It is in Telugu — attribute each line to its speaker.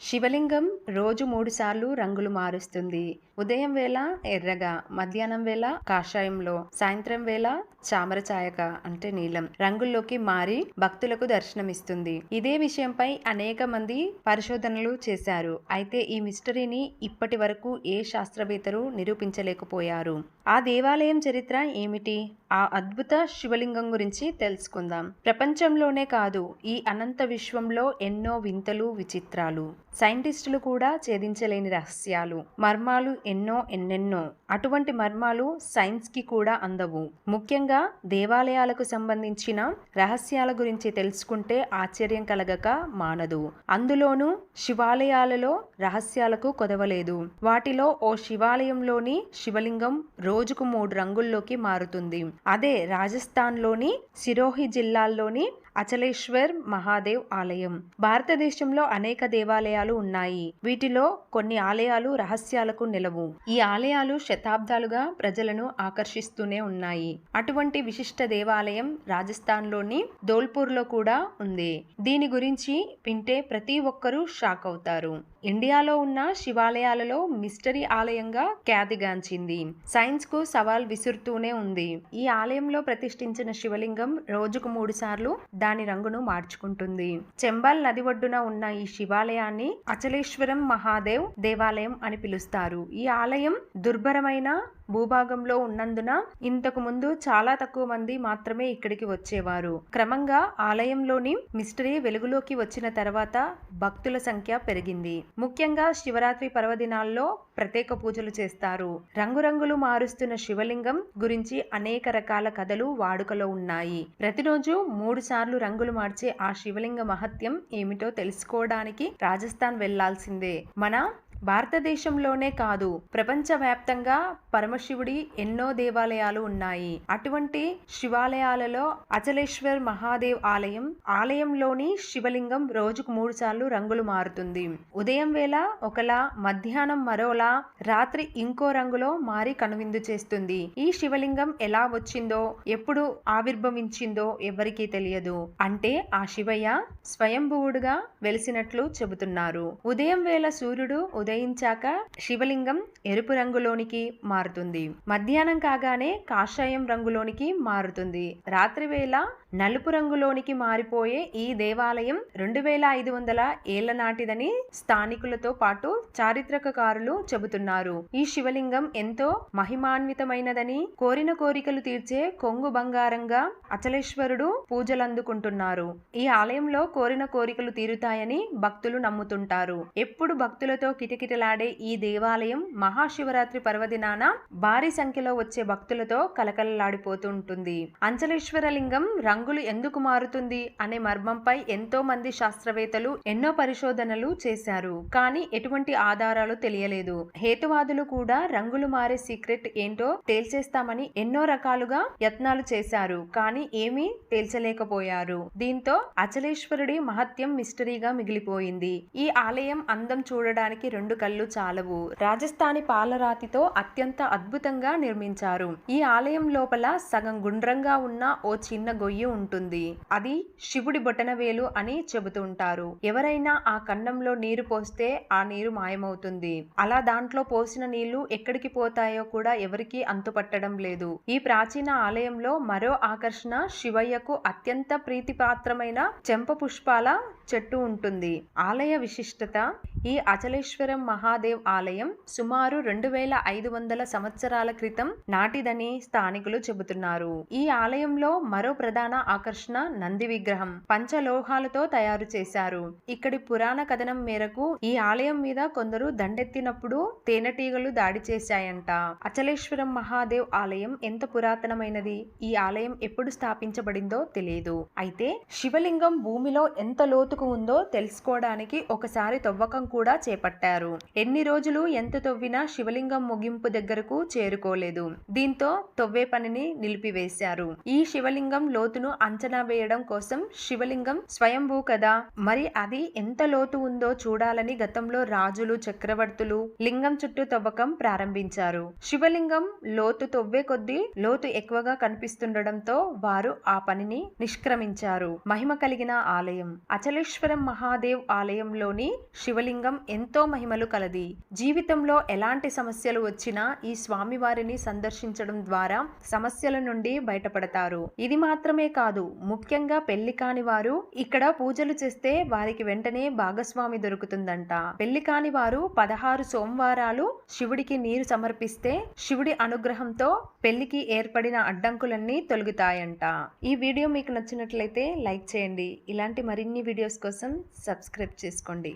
Speaker 1: శివలింగం రోజు మూడుసార్లు రంగులు మారుస్తుంది. ఉదయం వేళ ఎర్రగా మధ్యాహ్నం వేళ కాషాయంలో సాయంత్రం వేళ చామర ఛాయక అంటే నీలం రంగుల్లోకి మారి భక్తులకు దర్శనమిస్తుంది. ఇదే విషయంపై అనేక మంది పరిశోధనలు చేశారు. అయితే ఈ మిస్టరీని ఇప్పటి వరకు ఏ శాస్త్రవేత్తలు నిరూపించలేకపోయారు. ఆ దేవాలయం చరిత్ర ఏమిటి? ఆ అద్భుత శివలింగం గురించి తెలుసుకుందాం. ప్రపంచంలోనే కాదు ఈ అనంత విశ్వంలో ఎన్నో వింతలు విచిత్రాలు. సైంటిస్టులు కూడా ఛేదించలేని రహస్యాలు. మర్మాలు ఎన్నో ఎన్నెన్నో. అటువంటి మర్మాలు సైన్స్కి కూడా అందవు. ముఖ్యంగా దేవాలయాలకు సంబంధించిన రహస్యాల గురించి తెలుసుకుంటే ఆశ్చర్యం కలగక మానదు. అందులోనూ శివాలయాలలో రహస్యాలకు కొదవలేదు. వాటిలో ఓ శివాలయంలోని శివలింగం రోజుకు మూడు రంగుల్లోకి మారుతుంది. అదే రాజస్థాన్లోని సిరోహి జిల్లాల్లోని అచలేశ్వర్ మహాదేవ్ ఆలయం. భారతదేశంలో అనేక దేవాలయాలు ఉన్నాయి. వీటిలో కొన్ని ఆలయాలు రహస్యాలకు నిలవు. ఈ ఆలయాలు శతాబ్దాలుగా ప్రజలను ఆకర్షిస్తూనే ఉన్నాయి. అటువంటి విశిష్ట దేవాలయం రాజస్థాన్లోని ధోల్పూర్లో కూడా ఉంది. దీని గురించి వింటే ప్రతి ఒక్కరూ షాక్ అవుతారు. ఇండియాలో ఉన్న శివాలయాలలో మిస్టరీ ఆలయంగా ఖ్యాతిగాంచింది సైన్స్కు సవాల్ విసురుతూనే ఉంది. ఈ ఆలయంలో ప్రతిష్ఠించిన శివలింగం రోజుకు మూడు సార్లు దాని రంగును మార్చుకుంటుంది. చెంబల్ నది ఒడ్డున ఉన్న ఈ శివాలయాన్ని అచలేశ్వరం మహాదేవ్ దేవాలయం అని పిలుస్తారు. ఈ ఆలయం దుర్భరమైన భూభాగంలో ఉన్నందున ఇంతకు ముందు చాలా తక్కువ మంది మాత్రమే ఇక్కడికి వచ్చేవారు. క్రమంగా ఆలయంలోని మిస్టరీ వెలుగులోకి వచ్చిన తర్వాత భక్తుల సంఖ్య పెరిగింది. ముఖ్యంగా శివరాత్రి పర్వదినాల్లో ప్రత్యేక పూజలు చేస్తారు. రంగురంగులు మారుస్తున్న శివలింగం గురించి అనేక రకాల కథలు వాడుకలో ఉన్నాయి. ప్రతిరోజు మూడు సార్లు రంగులు మార్చే ఆ శివలింగ మహత్యం ఏమిటో తెలుసుకోవడానికి రాజస్థాన్ వెళ్ళాల్సిందే. మన భారతదేశంలోనే కాదు ప్రపంచవ్యాప్తంగా పరమశివుడి ఎన్నో దేవాలయాలు ఉన్నాయి. అటువంటి శివాలయాలలో అచలేశ్వర్ మహాదేవ్ ఆలయం ఆలయంలోని శివలింగం రోజుకు మూడు సార్లు రంగులు మారుతుంది. ఉదయం వేళ ఒకలా మధ్యాహ్నం మరోలా రాత్రి ఇంకో రంగులో మారి కనువిందు చేస్తుంది. ఈ శివలింగం ఎలా వచ్చిందో ఎప్పుడు ఆవిర్భవించిందో ఎవరికీ తెలియదు. అంటే ఆ శివయ్య స్వయంభువుడుగా వెలిసినట్లు చెబుతున్నారు. ఉదయం వేళ సూర్యుడు ఉదయించాక శివలింగం ఎరుపు రంగులోనికి మారుతుంది. మధ్యాహ్నం కాగానే కాషాయం రంగులోనికి మారుతుంది. రాత్రి వేళ నలుపు రంగులోనికి మారిపోయే ఈ దేవాలయం రెండు వేల ఐదు వందల ఏళ్ళ నాటిదని స్థానికులతో పాటు చారిత్రకకారులు చెబుతున్నారు. ఈ శివలింగం ఎంతో మహిమాన్వితమైనదని కోరిన కోరికలు తీర్చే కొంగు బంగారంగా అచలేశ్వరుడు పూజలందుకుంటున్నారు. ఈ ఆలయంలో కోరిన కోరికలు తీరుతాయని భక్తులు నమ్ముతుంటారు. ఎప్పుడు భక్తులతో కిటిక కిటకిటలాడే ఈ దేవాలయం మహాశివరాత్రి పర్వదినాన భారీ సంఖ్యలో వచ్చే భక్తులతో కలకలలాడిపోతుంటుంది. అంచలేశ్వర లింగం రంగులు ఎందుకు మారుతుంది అనే మర్మంపై ఎంతో మంది శాస్త్రవేత్తలు ఎన్నో పరిశోధనలు చేశారు. కానీ ఎటువంటి ఆధారాలు తెలియలేదు. హేతువాదులు కూడా రంగులు మారే సీక్రెట్ ఏంటో తేల్చేస్తామని ఎన్నో రకాలుగా యత్నాలు చేశారు. కానీ ఏమీ తేల్చలేకపోయారు. దీంతో అచలేశ్వరుడి మహత్యం మిస్టరీగా మిగిలిపోయింది. ఈ ఆలయం అందం చూడడానికి రెండు కళ్ళు చాలవు. రాజస్థానీ పాలరాతితో అత్యంత అద్భుతంగా నిర్మించారు. ఈ ఆలయం లోపల సగం గుండ్రంగా ఉన్న ఓ చిన్న గొయ్యి ఉంటుంది. అది శివుడి బొటనవేలు అని చెబుతుంటారు. ఎవరైనా ఆ కన్నంలో నీరు పోస్తే ఆ నీరు మాయమవుతుంది. అలా దాంట్లో పోసిన నీళ్ళు ఎక్కడికి పోతాయో కూడా ఎవరికి అంతుపట్టడం లేదు. ఈ ప్రాచీన ఆలయంలో మరో ఆకర్షణ శివయ్యకు అత్యంత ప్రీతిపాత్రమైన చెంప పుష్పాల చెట్టు ఉంటుంది. ఆలయ విశిష్టత ఈ అచలేశ్వరం మహాదేవ్ ఆలయం సుమారు రెండు వేల ఐదు వందల సంవత్సరాల క్రితం నాటిదని స్థానికులు చెబుతున్నారు. ఈ ఆలయంలో మరో ప్రధాన ఆకర్షణ నంది విగ్రహం పంచలోహాలతో తయారు చేశారు. ఇక్కడి పురాణ కథనం మేరకు ఈ ఆలయం మీద కొందరు దండెత్తినప్పుడు తేనెటీగలు దాడి చేశాయంట. అచలేశ్వరం మహాదేవ్ ఆలయం ఎంత పురాతనమైనది? ఈ ఆలయం ఎప్పుడు స్థాపించబడిందో తెలియదు అయితే శివలింగం భూమిలో ఎంత లోతుకు ఉందో తెలుసుకోవడానికి ఒకసారి తవ్వకం కూడా చేపట్టారు. ఎన్ని రోజులు ఎంత తవ్వినా శివలింగం ముగింపు దగ్గరకు చేరుకోలేదు. దీంతో తవ్వే పనిని నిలిపివేశారు. ఈ శివలింగం లోతును అంచనా వేయడం కోసం శివలింగం స్వయంభూ కదా? మరి అది ఎంత లోతు ఉందో చూడాలని గతంలో రాజులు చక్రవర్తులు లింగం చుట్టూ తవ్వకం ప్రారంభించారు. శివలింగం లోతు తవ్వే కొద్దీ లోతు ఎక్కువగా కనిపిస్తుండటంతో వారు ఆ పనిని నిష్క్రమించారు. మహిమ కలిగిన ఆలయం. అచలేశ్వరం మహాదేవ్ ఆలయంలోని శివలింగం ఎంతో మహిమ మహిమలు కలది. జీవితంలో ఎలాంటి సమస్యలు వచ్చినా ఈ స్వామివారిని సందర్శించడం ద్వారా సమస్యల నుండి బయటపడతారు. ఇది మాత్రమే కాదు ముఖ్యంగా పెళ్ళి కాని వారు ఇక్కడ పూజలు చేస్తే వారికి వెంటనే భాగస్వామి దొరుకుతుందంట. పెళ్ళి కాని వారు పదహారు సోమవారాలు శివుడికి నీరు సమర్పిస్తే శివుడి అనుగ్రహంతో పెళ్ళికి ఏర్పడిన అడ్డంకులన్నీ తొలగుతాయంట. ఈ వీడియో మీకు నచ్చినట్లయితే లైక్ చేయండి. ఇలాంటి మరిన్ని వీడియోస్ కోసం సబ్స్క్రైబ్ చేసుకోండి.